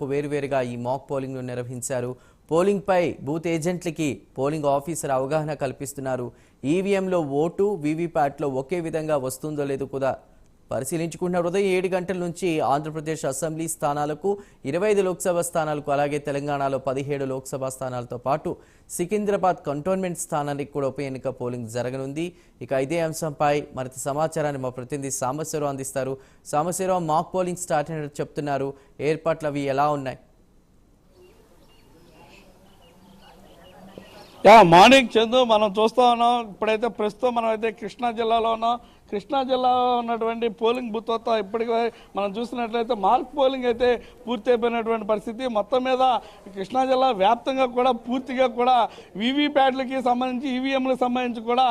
కు వేరువేరుగా ఈ మాక్ పోలింగ్ను నిర్వహించారు. పోలింగ్పై బూత్ ఏజెంట్లకి పోలింగ్ ఆఫీసర్ అవగాహన కల్పిస్తున్నారు. ఈవీఎంలో ఓటు వీవీప్యాట్లో ఒకే విధంగా వస్తుందో లేదో కూడా పరిశీలించుకుంటున్న ఉదయం ఏడు గంటల నుంచి ఆంధ్రప్రదేశ్ అసెంబ్లీ స్థానాలకు ఇరవై ఐదు లోక్సభ స్థానాలకు అలాగే తెలంగాణలో పదిహేడు లోక్సభ స్థానాలతో పాటు సికింద్రాబాద్ కంటోన్మెంట్ స్థానానికి కూడా ఉప ఎన్నిక పోలింగ్ జరగనుంది. ఇక ఇదే అంశంపై మరింత సమాచారాన్ని మా ప్రతినిధి సాంబశివరావు అందిస్తారు. సాంబశివరావు మాక్ పోలింగ్ స్టార్ట్ అయినట్టు చెప్తున్నారు. ఏర్పాట్లు అవి ఎలా ఉన్నాయి? యా మార్నింగ్ చందు మనం చూస్తా ఉన్నాం. ఇప్పుడైతే ప్రస్తుతం మనం అయితే కృష్ణా జిల్లాలో ఉన్నాం. కృష్ణా జిల్లాలో ఉన్నటువంటి పోలింగ్ బూత్ వద్ద ఇప్పటికే మనం చూసినట్లయితే మార్క్ పోలింగ్ అయితే పూర్తి అయిపోయినటువంటి పరిస్థితి. మొత్తం మీద కృష్ణా జిల్లా వ్యాప్తంగా కూడా పూర్తిగా కూడా వీవీప్యాట్లకి సంబంధించి ఈవీఎంలకు సంబంధించి కూడా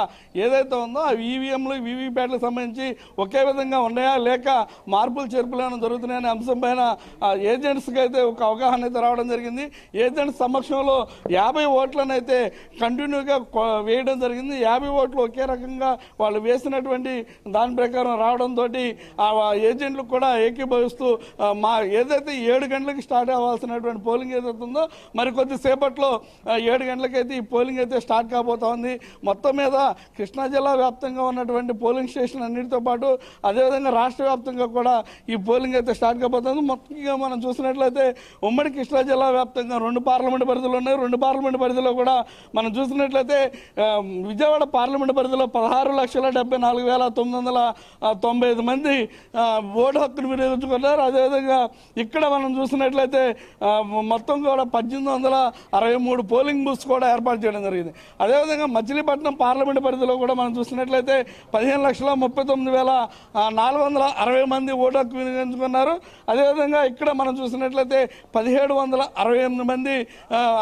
ఏదైతే ఉందో ఆ ఈవీఎంలు వీవీప్యాట్లకు సంబంధించి ఒకే విధంగా ఉన్నాయా? లేక మార్పులు చేర్పులు ఏమైనా జరుగుతున్నాయనే అంశం పైన ఏజెంట్స్కి అయితే ఒక అవగాహన అయితే రావడం జరిగింది. ఏజెంట్స్ సమక్షంలో యాభై ఓట్లను అయితే కంటిన్యూగా వేయడం జరిగింది. యాభై ఓట్లు ఒకే రకంగా వాళ్ళు వేసినటువంటి దాని ప్రకారం రావడంతో ఆ ఏజెంట్లు కూడా ఏకీభవిస్తూ మా ఏదైతే ఏడు గంటలకు స్టార్ట్ అవ్వాల్సినటువంటి పోలింగ్ ఏదైతే ఉందో మరి కొద్దిసేపట్లో ఏడు గంటలకైతే ఈ పోలింగ్ అయితే స్టార్ట్ కాబోతా ఉంది. మొత్తం మీద కృష్ణా జిల్లా వ్యాప్తంగా ఉన్నటువంటి పోలింగ్ స్టేషన్ అన్నిటితో పాటు అదేవిధంగా రాష్ట్ర వ్యాప్తంగా కూడా ఈ పోలింగ్ అయితే స్టార్ట్ కాబోతుంది మొత్తంగా మనం చూసినట్లయితే ఉమ్మడి కృష్ణా జిల్లా వ్యాప్తంగా రెండు పార్లమెంట్ పరిధులు ఉన్నాయి. రెండు పార్లమెంట్ పరిధిలో కూడా మనం చూసినట్లయితే విజయవాడ పార్లమెంట్ పరిధిలో పదహారు లక్షల డెబ్బై నాలుగు వేల తొమ్మిది వందల తొంభై ఐదు మంది ఓటు హక్కును వినియోగించుకున్నారు. అదేవిధంగా ఇక్కడ మనం చూసినట్లయితే మొత్తం కూడా పద్దెనిమిది వందల అరవై మూడు పోలింగ్ బూత్స్ కూడా ఏర్పాటు చేయడం జరిగింది. అదేవిధంగా మచిలీపట్నం పార్లమెంట్ పరిధిలో కూడా మనం చూసినట్లయితే పదిహేను లక్షల ముప్పై తొమ్మిది వేల నాలుగు వందల అరవై మంది ఓటు హక్కు వినియోగించుకున్నారు. అదేవిధంగా ఇక్కడ మనం చూసినట్లయితే పదిహేడు వందల అరవై ఎనిమిది మంది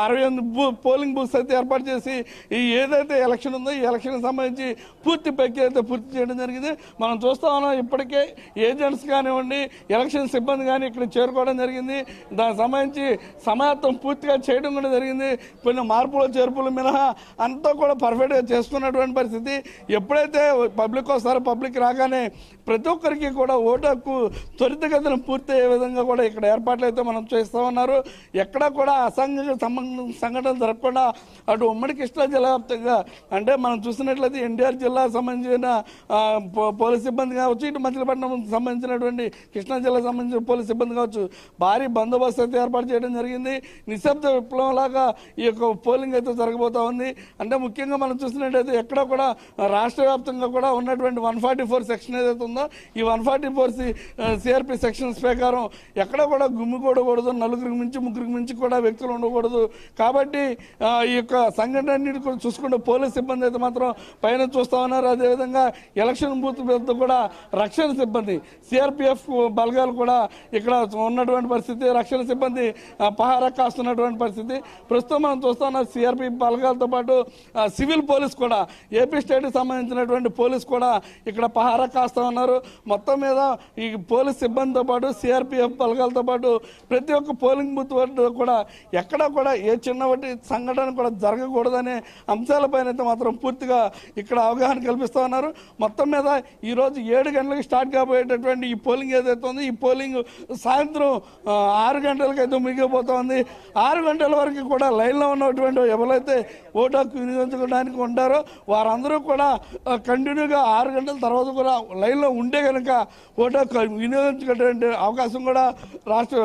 అరవై ఎనిమిది బూ పోలింగ్ బూత్స్ అయితే ఏర్పాటు చేసి ఈ ఏదైతే ఎలక్షన్ ఉందో ఈ ఎలక్షన్ సంబంధించి పూర్తి ప్రక్రియ అయితే పూర్తి చేయడం జరిగింది. మనం చూస్తా ఉన్నాం ఇప్పటికే ఏజెంట్స్ కానివ్వండి ఎలక్షన్ సిబ్బంది కానీ ఇక్కడ చేరుకోవడం జరిగింది. దానికి సంబంధించి సమాయత్తం పూర్తిగా చేయడం కూడా జరిగింది. కొన్ని మార్పులు చేర్పులు మినహా అంతా కూడా పర్ఫెక్ట్గా చేసుకున్నటువంటి పరిస్థితి. ఎప్పుడైతే పబ్లిక్ వస్తారో పబ్లిక్ రాగానే ప్రతి ఒక్కరికి కూడా ఓటు హక్కు త్వరితగతిన పూర్తి అయ్యే విధంగా కూడా ఇక్కడ ఏర్పాట్లు అయితే మనం చేస్తూ ఉన్నారు. ఎక్కడా కూడా అసంఘ సంఘటన సంఘటనలు జరగకుండా అటు ఉమ్మడి కృష్ణా జిల్లా వ్యాప్తంగా అంటే మనం చూసినట్లయితే ఎన్టీఆర్ జిల్లా సంబంధించిన పో- పోలీస్ సిబ్బంది కావచ్చు ఇటు మచిలీపట్నం సంబంధించినటువంటి కృష్ణా జిల్లా సంబంధించిన పోలీస్ సిబ్బంది కావచ్చు భారీ బందోబస్తు అయితే ఏర్పాటు చేయడం జరిగింది. నిశ్శబ్ద విప్లవం లాగా ఈ యొక్క పోలింగ్ అయితే జరగబోతా ఉంది. అంటే ముఖ్యంగా మనం చూసినట్టయితే ఎక్కడ కూడా రాష్ట్ర వ్యాప్తంగా కూడా ఉన్నటువంటి వన్ ఫార్టీ ఫోర్ సెక్షన్ ఏదైతే ఉందో ఈ one forty four CRP sections ప్రకారం ఎక్కడ కూడా గుమ్మికూడకూడదు నలుగురికి మించి ముగ్గురికి మించి కూడా వ్యక్తులు ఉండకూడదు. కాబట్టి ఈ యొక్క సంఘటన అన్నిటి కూడా చూసుకుంటే పోలీస్ సిబ్బంది అయితే మాత్రం పైన చూస్తా ఉన్నారు. అదేవిధంగా ఎలక్షన్ బూత్ మీద కూడా రక్షణ సిబ్బంది సిఆర్పిఎఫ్ బలగాలు కూడా ఇక్కడ ఉన్నటువంటి పరిస్థితి రక్షణ సిబ్బంది పహారా కాస్తున్నటువంటి పరిస్థితి. ప్రస్తుతం మనం చూస్తున్న సిఆర్పి బలగాలతో పాటు సివిల్ పోలీస్ కూడా ఏపీ స్టేట్కి సంబంధించినటువంటి పోలీస్ కూడా ఇక్కడ పహారా కాస్తా ఉన్నారు. మొత్తం మీద ఈ పోలీస్ సిబ్బందితో పాటు సిఆర్పిఎఫ్ బలగాలతో పాటు ప్రతి ఒక్క పోలింగ్ బూత్ వద్ద కూడా ఎక్కడ కూడా ఏ చిన్న సంఘటన కూడా జరగ జరగకూడదనే అంశాలపైన అయితే మాత్రం పూర్తిగా ఇక్కడ అవగాహన కల్పిస్తూ ఉన్నారు. మొత్తం మీద ఈరోజు ఏడు గంటలకు స్టార్ట్ కాబోయేటటువంటి ఈ పోలింగ్ ఏదైతే ఉందో ఈ పోలింగ్ సాయంత్రం ఆరు గంటలకైతే ముగిపోతా ఆరు గంటల వరకు కూడా లైన్లో ఉన్నటువంటి ఎవరైతే ఓటు హక్కు వినియోగించుకోవడానికి ఉంటారో వారందరూ కూడా కంటిన్యూగా ఆరు గంటల తర్వాత కూడా లైన్లో ఉంటే కనుక ఓటు హక్కు వినియోగించుకునేటువంటి అవకాశం కూడా రాష్ట్ర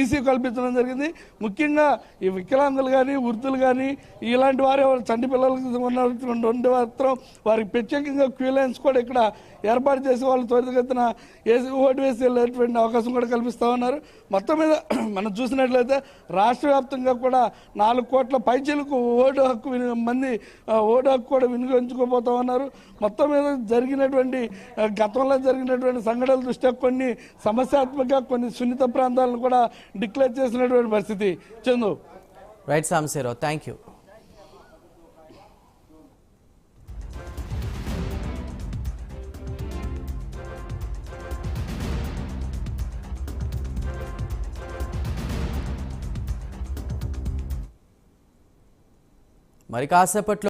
ఈసీ కల్పించడం జరిగింది. ముఖ్యంగా ఈ వికలాంగులు కానీ వృద్ధులు కానీ ఇలాంటి వారు ఎవరు? చంటి పిల్లలకు ఉన్నటువంటి ఉండే మాత్రం వారికి ప్రత్యేకంగా క్యూ లైన్స్ కూడా ఇక్కడ ఏర్పాటు చేసి వాళ్ళు త్వరితగతిన వేసి ఓటు వేసి వెళ్ళేటువంటి అవకాశం కూడా కల్పిస్తూ ఉన్నారు. మొత్తం మీద మనం చూసినట్లయితే రాష్ట్ర వ్యాప్తంగా కూడా నాలుగు కోట్ల పైచీలకు ఓటు హక్కు మంది ఓటు హక్కు కూడా వినియోగించుకోబోతా ఉన్నారు. మొత్తం మీద జరిగినటువంటి గతంలో జరిగినటువంటి సంఘటనల దృష్ట్యా కొన్ని సమస్యాత్మక కొన్ని సున్నిత ప్రాంతాలను కూడా డిక్లేర్ చేసినటువంటి పరిస్థితి. Chandu. Right Samsi Rao thank you మరి కాసేపట్లో